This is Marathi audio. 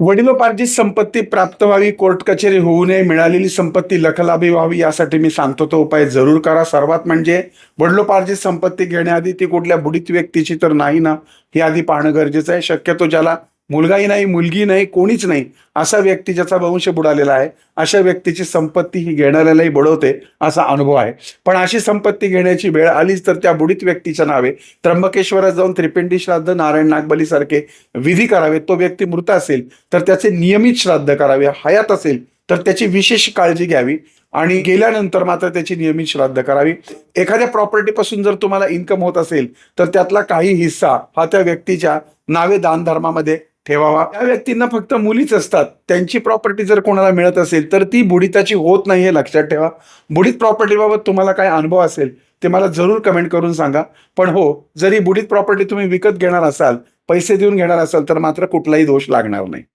वडिलोपार्जित संपत्ती प्राप्त व्हावी कोर्ट कचेरी होऊ नये मिळालेली संपत्ती लखलाभी व्हावी यासाठी मी सांगतो तो उपाय जरूर करा. सर्वात म्हणजे वडिलोपार्जित संपत्ती घेण्याआधी ती कुठल्या बुडीत व्यक्तीची तर नाही ना हे आधी पाहणं गरजेचं आहे. शक्यतो ज्याला मुलगाही नाही मुलगी नाही कोणीच नाही असा व्यक्ती ज्याचा वंश बुडालेला आहे अशा व्यक्तीची संपत्ती ही घेणाऱ्यालाही बुडवते असा अनुभव आहे. पण अशी संपत्ती घेण्याची वेळ आलीच तर त्या बुडीत व्यक्तीच्या नावे त्र्यंबकेश्वरात जाऊन त्रिपिंडी श्राद्ध नारायण नागबली सारखे विधी करावे तो व्यक्ती मृत असेल तर त्याचे नियमित श्राद्ध करावे हयात असेल तर त्याची विशेष काळजी घ्यावी आणि गेल्यानंतर मात्र त्याची नियमित श्राद्ध करावी. एखाद्या प्रॉपर्टीपासून जर तुम्हाला इन्कम होत असेल तर त्यातला काही हिस्सा हा त्या व्यक्तीच्या नावे दानधर्मामध्ये ठेवावा. त्या व्यक्तींना फक्त मुलीच असतात. त्यांची प्रॉपर्टी जर कोणाला मिळत असेल तर ती बुडिताची होत नाही हे लक्षात ठेवा. बुडीत प्रॉपर्टीबाबत तुम्हाला काय अनुभव असेल ते मला जरूर कमेंट करून सांगा. पण हो जरी बुडीत प्रॉपर्टी तुम्ही विकत घेणार असाल पैसे देऊन घेणार असाल तर मात्र कुठलाही दोष लागणार नाही.